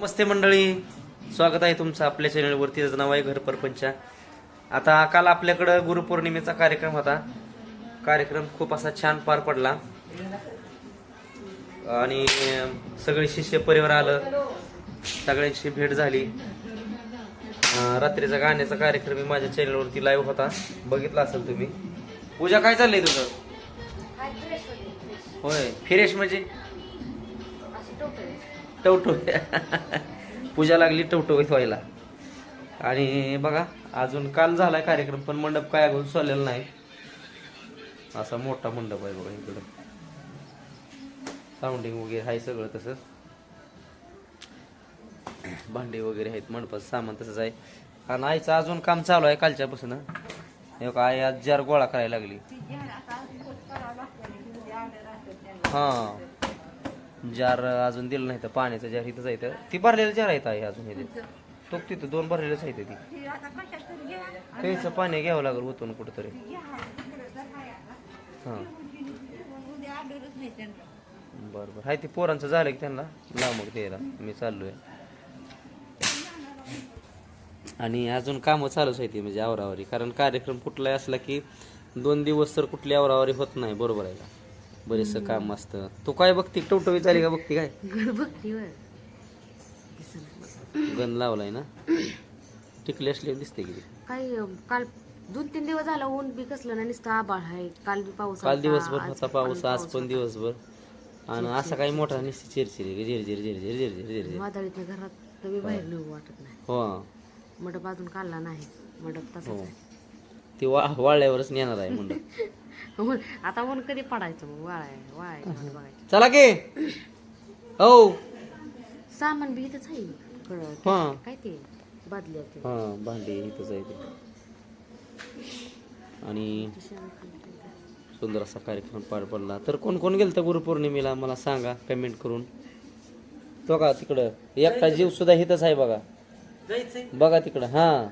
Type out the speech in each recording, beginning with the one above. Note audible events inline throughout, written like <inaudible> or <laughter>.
नमस्ते मंडळी. स्वागत आहे तुमचं आपल्या चॅनलवरती. त्याचं नाव आहे घर परपंच. आता काल आपल्याकडं गुरुपौर्णिमेचा कार्यक्रम होता. कार्यक्रम खूप असा छान पार पडला. आणि सगळे शिष्य परिवार आलं. सगळ्यांची भेट झाली. रात्रीचा गाण्याचा कार्यक्रम मी माझ्या चॅनलवरती लाईव्ह होता. बघितला असेल तुम्ही. पूजा काय चाललंय तुझं? होय फिरेश म्हणजे? टवटो. पूजा लागली टवटवीत व्हायला. आणि बघा अजून काल झालाय कार्यक्रम पण मंडप काय अजून सोडलेला नाही. असा मोठा मंडप आहे बघा इकडं. साऊंडिंग वगैरे आहे सगळं तसंच भांडे वगैरे आहेत मंडपाचं सामान तसंच आहे. आणि आईचं अजून काम चालू आहे कालच्यापासून. हे का आई आज जार गोळा करायला लागली. हा. जार अजून दिलं नाही तर पाण्याचं जार इथंच आहे तर ती भरलेलं जार आहे ताई अजून इथे. तो तिथं दोन भरलेलंच आहे ती प्यायचं पाणी घ्यावं लागेल होतून कुठंतरी. हां. बरं बरं. हाय ते पोरांचं झालं की त्यांना लाव मग द्यायला. मी चाललोय. आणि अजून कामं चालूच आहे ती म्हणजे आवरावरी कारण कार्यक्रम कुठलाही असला की दोन दिवस तर कुठली आवरावरी होत नाही बरोबर आहे का? बरेचसं काम असतं. तू काय बघती टवटवी चाली का? बघती काय? गण लावलाय ना? टिकली असली दिसते किती? काही काल दोन तीन दिवस झाला ऊन बी कसलं ना नुसतं आबाळ आहे. काल बी पाऊस काल दिवसभर होता पाऊस आज पण. दिवसभर. आणि असा काही मोठा निश्चित चिरचिरी झिर झिर झिर झिर झिर झिर झिर वादळीतल्या घरात तर बाहेर निघू वाटत नाही. हो. मंडप अजून काढला नाही. मंडप तसाच हो. आहे. ती वा वाळल्यावरच नेणार आहे म्हणलं <laughs> ऊन- <laughs> आता ऊन कधी पडायचं मग? वाळाय बघायचं. चला की. हो. सामान बी इथंच आहे. हा. काय ते? बादल्या ते. हा भांडी इथंच आहे ते. आणि सुंदर असा कार्यक्रम पार पडला. तर कोण कोण गेलं तर गुरुपौर्णिमेला मला सांगा कमेंट करून. तो का तिकडं? एकटा जीव सुद्धा हिथंच आहे बघा. बघा तिकडं हा.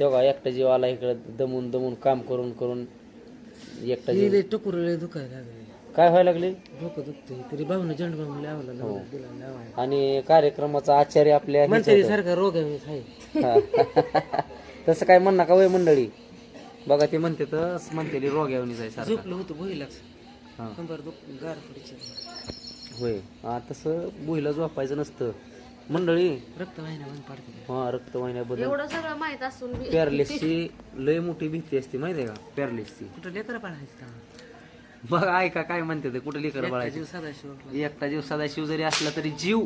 तो का एकटा जीव आला इकडं दमून दमून काम करून करून. एकटा जीव टकुरले दुखायला लागले. काय व्हायला लागले? डोकं दुखते. तरी भाऊन जंड भाऊन लावला हो. दिला लावायला आणि कार्यक्रमाचा आचार्य आपल्या म्हणते होता. सारखा रोग आहे आहे. हा. <laughs> तसं काय म्हण नका वय मंडळी. बघा ते म्हणते तर म्हणते रोग्यावणी जाय सारखं. झोपलं होतं भुईलाच. हा. कंबर दुख गार पडीचे होय. हा तसं बुहीला झोपायचं नसतं. मंडळी. रक्त वाहिन्या बंद पडते हा रक्तवाहिन्याबद्दल एवढं सगळं माहीत असून बी. पॅरलिसची लय मोठी भीती असते माहिती आहे का? पॅरलिसची. कुठं लेकर पाडायचं का? बघ ऐका काय म्हणते ते कुठे लिकर बाळायची सदाशिव एकटा जीव सदाशिव जरी असला तरी जीव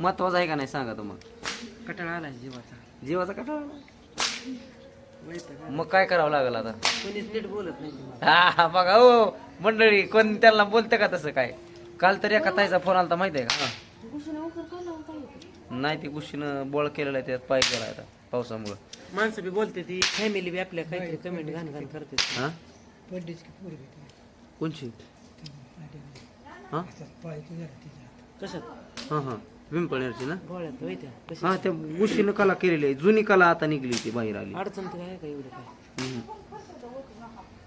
महत्त्वाचा आहे का नाही सांगा तुम्हाला कटाळा आलाय जीवाचा. जीवाचा कटाळा? आला. मग काय करावं लागेल आता? कोणीच नीट बोलत नाही ते. हा हा, बघा हो मंडळी कोण त्यांना बोलते का तसं काय? काल तर एका ताईचा फोन आलता माहिती आहे का नाही ती गोष्टीनं बोळ केलेला आहे त्यात पाय गेला आता पावसामुळं. माणसं बी बोलते ती फॅमिली बी आपल्या काहीतरी कमेंट घाण घाण करते हा? कोणची? हा? कशात? हा हा. पिंपळनेरची ना? गोळ्यात होय त्या कशा हा त्या गोष्टीनं कला केलेली आहे. जुनी कला आता निघली ती बाहेर आली. अडचण तर आहे का एवढं काय? हम्म.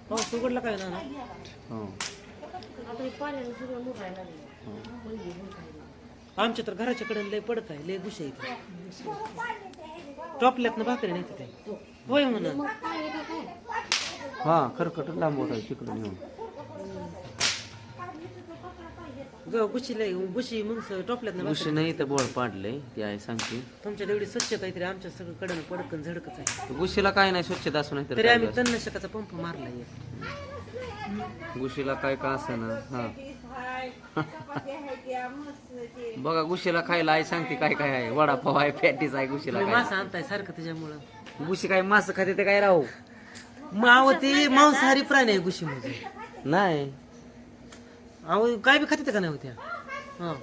पाऊस उघडला काय ना हो. आता हे पाण्यानं सगळं मुरायला लागलं. आमच्या तर घराच्या कडे लय पडत आहे लय गुश आहे. टॉपल्यात ना भाकरी नाही तिथे होय म्हणा हा खरकट लांब होत आहे तिकडे नेऊन. ग गुशी लय गुशी मग टॉपल्यात ना गोष्टी नाही तर बोळ पाडलंय ती आहे सांगते. तुमच्या एवढी स्वच्छता आहे तरी आमच्या सगळं कडनं पडकन झडकच आहे. गुशीला काय नाही स्वच्छता असू नाही तर आम्ही? तणनाशकाचा पंप मारला गुशीला काय का ना हा. <laughs> <laughs> बघा गुशीला खायला आहे सांगते काय काय आहे. वडापाव आहे पॅटीस आहे गुशीला तुम्ही काय मासा आणताय सारखं त्याच्यामुळं. गुशी काय मास खाते ते काय राहू माव ते मांसाहारी प्राणी आहे गुशी म्हणजे नाही. अहो काय बी खाते का नाही होत्या हा.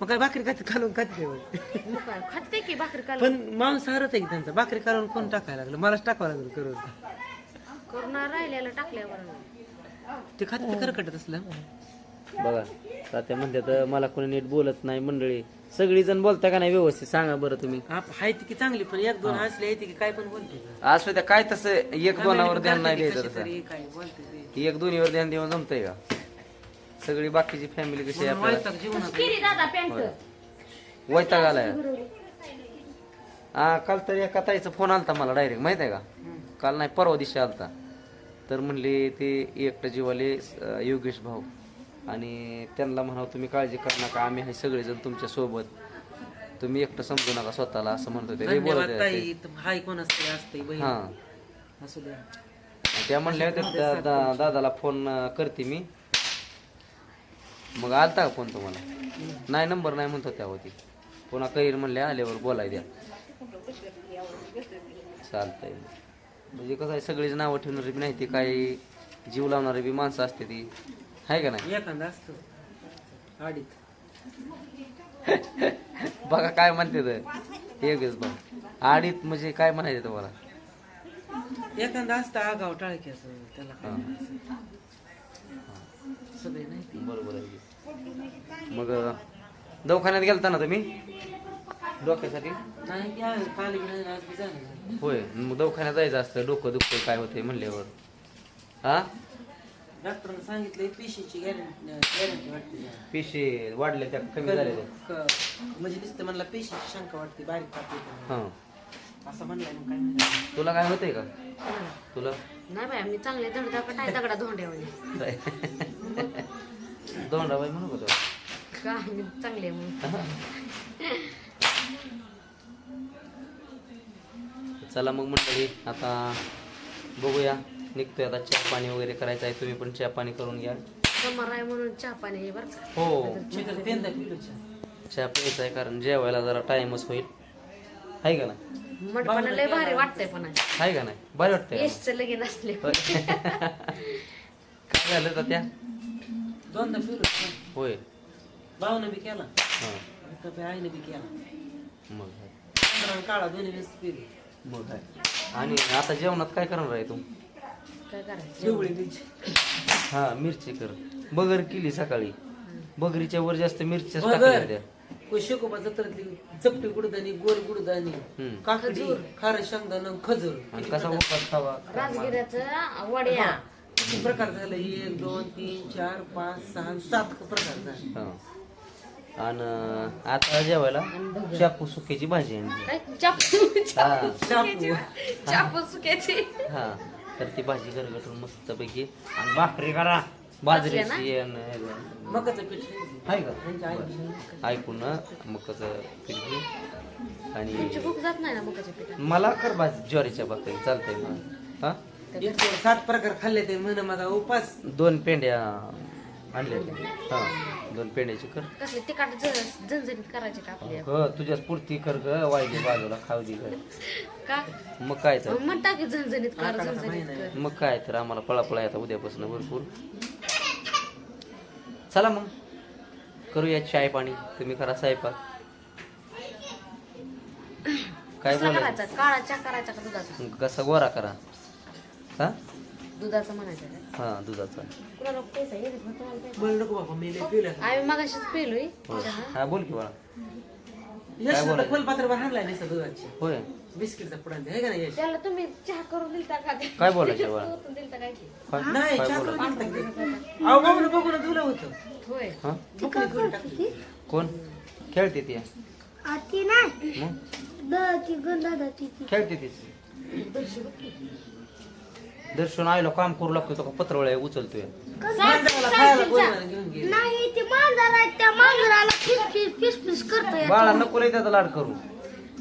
मग काय भाकरी खाते कालून खाते ते खाते की भाकरी काल पण मांसाहारच आहे की त्यांचा? भाकरी कालून कोण टाकायला लागलं? मलाच टाकावं लागलं करून. करून राहिलेलं टाकल्यावर. ते खाते ते करकटत असलं. बघा तात्या म्हणते तर मला कोणी नीट बोलत नाही मंडळी. सगळी जण बोलता का नाही व्यवस्थित? सांगा बरं तुम्ही. ती की चांगली पण एक दोन हसले आहे ती की काय पण बोलते आज सुद्धा काय तसं एक दोनावर ध्यान नाही द्यायचं कशी तसं. तरी काय बोलते ते. एक दोन्हीवर ध्यान देऊन जमतंय का? सगळी बाकीची फॅमिली कशी आहे आपल्याला वैताग जीवनात किरी दादा पॅन्ट वैताग आलाय. हा काल तर एका ताईचा फोन आलता मला डायरेक्ट माहीत आहे का काल नाही परवा दिवशी आलता. तर म्हणले ते एकटं जीवाले अं, योगेश भाऊ. आणि त्यांना म्हणावं तुम्ही काळजी कर नका आम्ही आहे सगळेजण तुमच्यासोबत. तुम्ही एकटं समजू नका स्वतःला असं म्हणत होते लय बोलत धन्यवाद होते ताई हाय कोण असते असते बहीण? हा. असू द्या. त्या म्हणल्या होत्या दा- दा- दादाला फोन अं, करते मी. मग आलता का फोन तुम्हाला? नाही नंबर नाही म्हणत होत्या होती पुन्हा कैर म्हणल्या आल्यावर बोलाय द्या. चालतंय. म्हणजे कसं आहे सगळीच नावं ठेवणारी बी नाही ती काही जीव लावणारी बी माणसं असते ती. आहे का नाही? एखादा असतो. आडीत. <laughs> बघा काय म्हणते तर एकच बघ. आडीत म्हणजे काय म्हणायचं तुम्हाला? एखादा असतं आगाव टाळक्याचं. त्याला? सगळे नाही. बरोबर आहे. मग दवाखान्यात गेलता ना तुम्ही? डोक्यासाठी. होय मग दवाखान्यात जायचं असतं. डोकं दुखतं काय होते म्हणल्यावर. हा? डॉक्टरने सांगितलं पेशीची गॅरंटी गॅरंटी वाटते. पिशे वाढले त्या कमी झाले क- म्हणजे नुसतं म्हणला पेशीची शंका वाटते बारीक ताप येतो हा. असं मग काय म्हणलं तुला काय होतंय का? तुला? नाही बाय मी चांगले धडधाकट आहे <laughs> दगडा म्हणू का तुला? का? मी चांगले आहे म्हणून. चला मग मंडळी आता बघूया. निघतोय आता चहा पाणी वगैरे करायचं आहे तुम्ही पण चहा पाणी करून घ्या. समर आहे म्हणून चहा पाणी आहे बरं का. हो. मी तर पेंदा पिलो चहा. चहा प्यायचा आहे कारण जेवायला जरा टाइमच होईल. आहे का नाही? लय भारी वाटतंय पण आहे. आहे का नाही? बरं वाटतंय. का? यशचं लगीन असले होय. काय झालं तर त्या? दोनदा पिलो चहा. होय. भावानं बी केला. हां. आईने बी केला. मग काळा दोन्ही वेळेस पिलो मग काय आणि आता जेवणात काय करणार आहे तू? काय करायचं? जेवढी मिरची. हा मिरची कर. बगर केली सकाळी. बगरीच्या वर जास्त मिरच्याच बगर. टाकल्या होत्या शिकोबा जत्रातली चपटी गुडदानी गोल गुडदानी हम्म. काकडी खार शेंगदाणा खजूर. आणि कसा उपास खावा? राजगिऱ्याचं वड्या. किती प्रकार झाले? एक दोन तीन चार पाच सहा सात प्रकार झाले. हा. आणि आता जेवायला शापू सुक्याची भाजी आणली काय? चापू हा. शापू चापू सुक्याची. हा. तर ती भाजी गरगटून मस्तपैकी आणि भाकरी करा. बाजरीची आणि- मकाचं पीठ आहे. का. ऐकून ना मकाचं पीठ घे. आणि भूक जात नाही ना मुखाच्या पिठात? मला कर भाजी ज्वारीच्या भाकरी चालतंय मला हा? एक सात प्रकार खाल्ले ते म्हण माझा उपास. दोन पेंड्या आणल्या हा दोन पेंड्याची कर. कसले तिखट ज- झणझणीत करायचे का आपल्या हो तुझ्याच पुरती कर ग वायली बाजूला खाऊ दे ग का? मग काय तर. मग म्हणता की झणझणीत कर झणझणीत कर. मग काय तर आम्हाला पळापळा येतात उद्यापासून भरपूर. चला मग. करूया चाय पाणी तुम्ही करा स्वयंपाक. काय कसला बोलायचं? करायचा? काळा चहा करायचा का दुधाचा? कसा गोरा करा. हा? दुधाचा म्हणायचा? हा दुधाचा. कुणाला नाही. बोल नको बाबा मी लय पिलं आम्ही मगाशीच पेलोय. चहा. हा बोल की बाळा. यश बोलायचं? नुसतं दुधाची. होय. बिस्किटचा पुडा आहे का नाही यश त्याला तुम्ही चहा करून दिलता का? ते? काय बोलायचं बाळा? <laughs> ओतून दिलता काय की? काय? नाही काय. अहो बघून होतं. होय. हा? टाकली. कोण? खेळते ती. आती नाही. मग? गंधादाची खेळते तीच दर्शन आयला काम करू लागतो तो का पत्रवळ्या उचलतोय. नाही ते मांजर आहे त्या मांजराला फिस फिस फिस फिस करतोय. बाळा नको लय त्याचा लाड करू.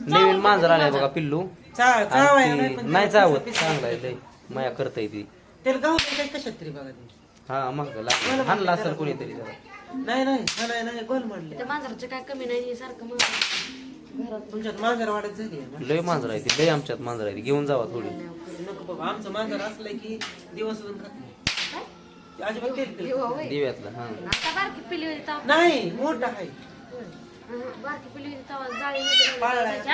नवीन मांजर आलाय बघा पिल्लू. आणि नाही ती पण नाही त्याला चावत. चांगला आहे लय माया करताय ती. त्याला गाव काय कशात तरी बघा ते. हा मग. हाणला असेल कोणीतरी त्याला. नाही नाही हा, नाही नाही गोल मांडले त्या मांजराचं काय कमी नाही हे सारखं तुमच्यात मांजर वाढत झाली आहे. लय मांजर आहे ती लय आमच्यात मांजर आहे ती घेऊन जावा थोडी. नको बाबा. आमचं मांजर असलं की दिवस अजून खात नाही. ते अजिबात तेल पित देवा होय. दिव्यातलं हा. आता बारकी पिली होती तेव्हा. नाही मोठा आहे. हं, बारकी पिली होती तेव्हा जाळी वगैरे पाळला. लावायची?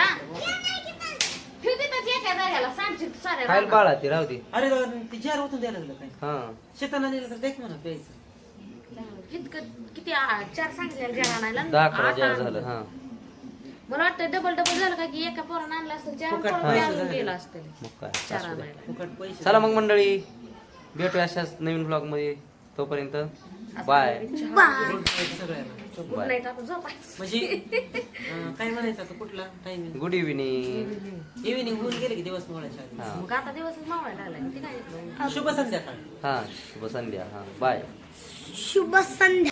ठेवते त्याची एका जाग्याला सांगशील साऱ्या खायला रानात. बाळा ती राहू दे. अरे राव, ते जार द्यायला लागलं काय? हा. शेताला नेलं तर देख म्हणा प्यायचं. कितकं किती आ- चार सांगितले जेवण आणायला दहा अकरा आठ. झालं हा. मला वाटतं डबल डबल झालं का की एका पोरानं आणला असतं चार फुकट पोरांनी पैसे. गेला चार आणायला. फुकट पैसे. चला मग मंडळी भेटूया अशाच नवीन ब्लॉगमध्ये. तोपर्यंत बाय म्हणजे काय म्हणायचं कुठला टायमिंग गुड इव्हिनिंग इव्हिनिंग होऊन गेले की दिवस मोळायच्या शुभ संध्या. हा शुभ संध्या. हा बाय शुभ संध्या.